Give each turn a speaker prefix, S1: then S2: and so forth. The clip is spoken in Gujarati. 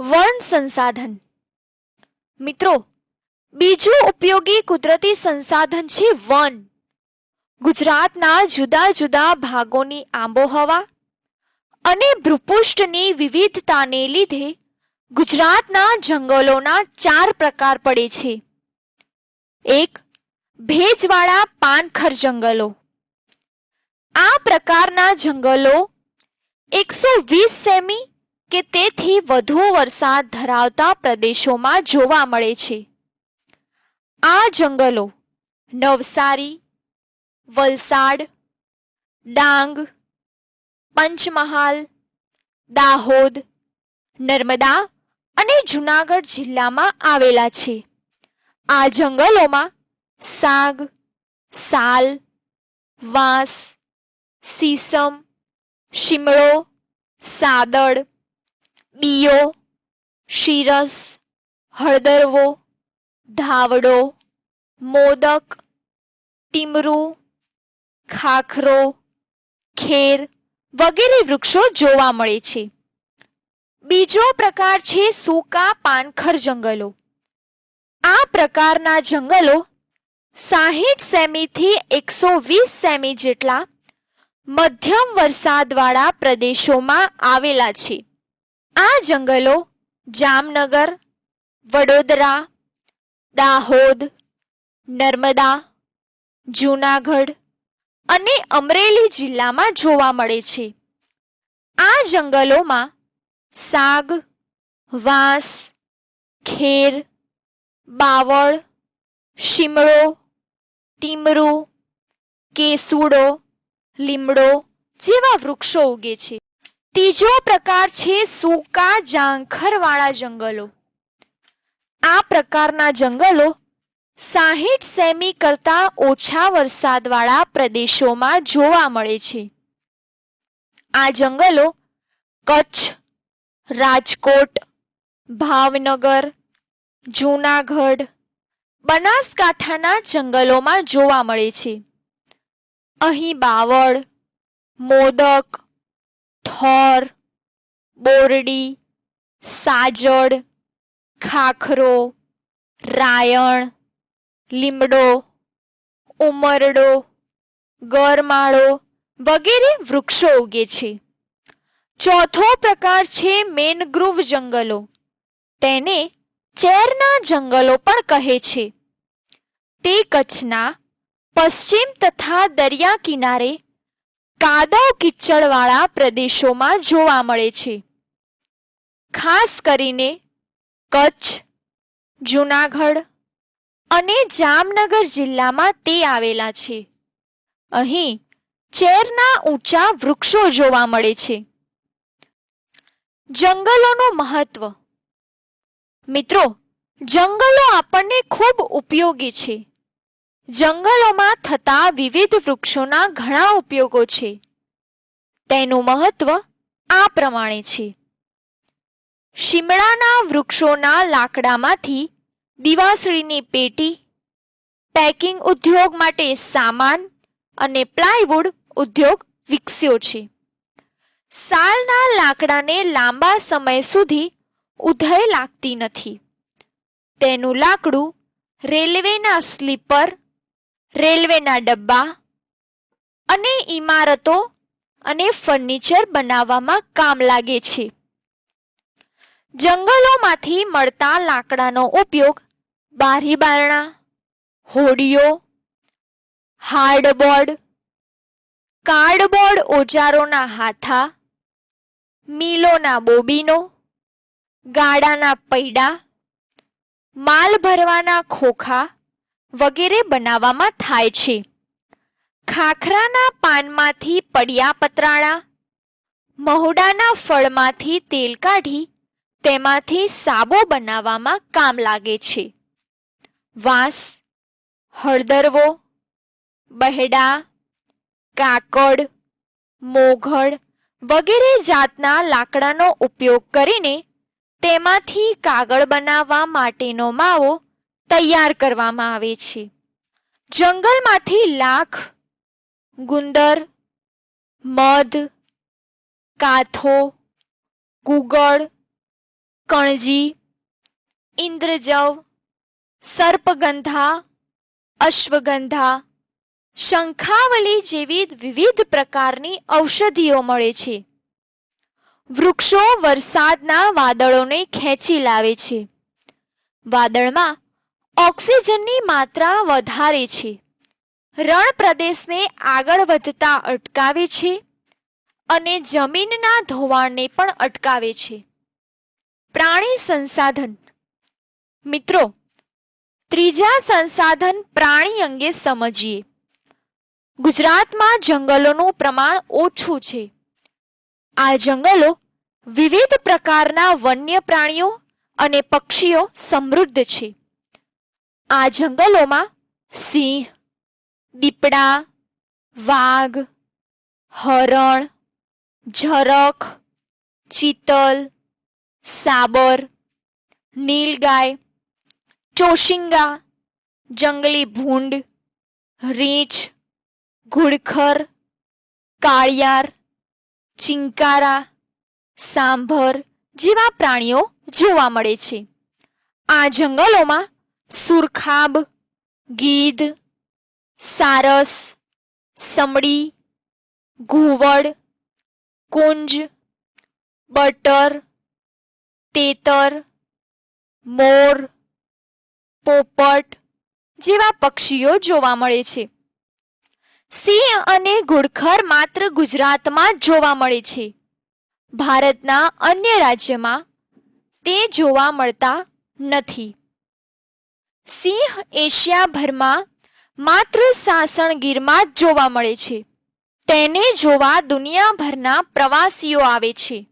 S1: વન સંસાધન. મિત્રો, બીજું ઉપયોગી કુદરતી સંસાધન છે વન. ગુજરાતના જુદા જુદા ભાગોની આબોહવા અને ભૂપૃષ્ઠની વિવિધતાને લીધે ગુજરાતના જંગલોના ચાર પ્રકાર પડે છે. એક, ભેજવાળા પાનખર જંગલો. આ પ્રકારના જંગલો એકસો વીસ સેમી કે તેથી વધુ વરસાદ ધરાવતા પ્રદેશોમાં જોવા મળે છે. આ જંગલો નવસારી, વલસાડ, ડાંગ, પંચમહાલ, દાહોદ, નર્મદા અને જુનાગઢ જિલ્લામાં આવેલા છે. આ જંગલોમાં સાગ, સાલ, વાંસ, સીસમ, શિમળો સાદડ બીયો, શીરસ, હળદરવો, ધાવડો, મોદક, ટીમરું, ખાખરો, ખેર વગેરે વૃક્ષો જોવા મળે છે. બીજો પ્રકાર છે સૂકા પાનખર જંગલો. આ પ્રકારના જંગલો સાહીઠ સેમીથી એકસો વીસ સેમી જેટલા મધ્યમ વરસાદવાળા પ્રદેશોમાં આવેલા છે. આ જંગલો જામનગર, વડોદરા, દાહોદ, નર્મદા, જૂનાગઢ અને અમરેલી જિલ્લામાં જોવા મળે છે. આ જંગલોમાં સાગ, વાંસ, ખેર, બાવળ, શિમળો, ટીમરું, કેસુડો, લીમડો જેવા વૃક્ષો ઉગે છે. ત્રીજો પ્રકાર છે સૂકા ઝાંખરવાળા જંગલો. આ પ્રકારના જંગલો સાહીઠ સેમી કરતા ઓછા વરસાદવાળા પ્રદેશોમાં જોવા મળે છે. આ જંગલો કચ્છ, રાજકોટ, ભાવનગર, જૂનાગઢ, બનાસકાંઠાના જંગલોમાં જોવા મળે છે. અહીં બાવળ, મોદક થોર, બોરડી, સાજડ, ખાખરો, રાયણ, લીમડો, ઉમરડો, ગરમાળો વગેરે વૃક્ષો ઉગે છે. ચોથો પ્રકાર છે મેનગ્રુવ જંગલો. તેને ચેરના જંગલો પણ કહે છે. તે કચ્છના પશ્ચિમ તથા દરિયા કિનારે કાદવ કિચડવાળા પ્રદેશોમાં જોવા મળે છે. ખાસ કરીને કચ્છ, જૂનાગઢ અને જામનગર જિલ્લામાં તે આવેલા છે. અહીં ચેરના ઊંચા વૃક્ષો જોવા મળે છે. જંગલોનું મહત્વ. મિત્રો, જંગલો આપણને ખૂબ ઉપયોગી છે. જંગલોમાં થતા વિવિધ વૃક્ષોના ઘણા ઉપયોગો છે. તેનું મહત્વ આ પ્રમાણે છે. શિમળાના વૃક્ષોના લાકડામાંથી દિવાસળીની પેટી, પેકિંગ ઉદ્યોગ માટે સામાન અને પ્લાયવુડ ઉદ્યોગ વિકસ્યો છે. સાલના લાકડાને લાંબા સમય સુધી ઉધય લાગતી નથી. તેનું લાકડું રેલવેના સ્લીપર રેલવેના ડબ્બા અને ઇમારતો અને ફર્નિચર બનાવવામાં કામ લાગે છે. જંગલોમાંથી મળતા લાકડાનો ઉપયોગ બારી બારણા, હોડીઓ, હાર્ડબોર્ડ, કાર્ડબોર્ડ ઓજારોના હાથા, મિલોના બોબીનો, ગાડાના પૈડા, માલ ભરવાના ખોખા વગેરે બનાવવામાં થાય છે. ખાખરાના પાનમાંથી પડિયા પતરાણા મહુડાના ફળમાંથી તેલ કાઢી, તેમાંથી સાબો બનાવવામાં કામ લાગે છે. વાંસ, હળદરવો, બહેડા, કાકડ, મોઘડ વગેરે જાતના લાકડાનો ઉપયોગ કરીને તેમાંથી કાગળ બનાવવા માટેનો માવો તૈયાર કરવામાં આવે છે. જંગલમાંથી લાખ ગુંદર, મધ કાથો ગુગળ, કણજી, ઇન્દ્રજવ, સર્પગંધા, અશ્વગંધા, શંખાવલી જેવી વિવિધ પ્રકારની ઔષધિઓ મળે છે. વૃક્ષો વરસાદના વાદળોને ખેંચી લાવે છે. વાદળમાં ઓક્સિજનની માત્રા વધારે છે. રણ પ્રદેશને આગળ વધતા અટકાવે છે અને જમીનના ધોવાણને પણ અટકાવે છે. પ્રાણી સંસાધન. મિત્રો, ત્રીજા સંસાધન પ્રાણી અંગે સમજીએ. ગુજરાતમાં જંગલોનું પ્રમાણ ઓછું છે. આ જંગલો વિવિધ પ્રકારના વન્ય પ્રાણીઓ અને પક્ષીઓ સમૃદ્ધ છે. આ જંગલોમાં સિંહ, દીપડા, વાઘ, હરણ, ઝરખ ચિતલ સાબર, નીલગાય, ચોશિંગા, જંગલી ભૂંડ, રીંછ ઘુડખર કાળિયાર, ચિંકારા, સાંભર જેવા પ્રાણીઓ જોવા મળે છે. આ જંગલોમાં સુરખાબ, ગીધ, સારસ, સમડી, ઘુવડ, કુંજ, બટર, તેતર, મોર, પોપટ જેવા પક્ષીઓ જોવા મળે છે. સિંહ અને ઘુડખર માત્ર ગુજરાતમાં જોવા મળે છે. ભારતના અન્ય રાજ્યમાં તે જોવા મળતા નથી. સિંહ એશિયાભરમાં માત્ર સાસણ ગીરમાં જ જોવા મળે છે. તેને જોવા દુનિયાભરના પ્રવાસીઓ આવે છે.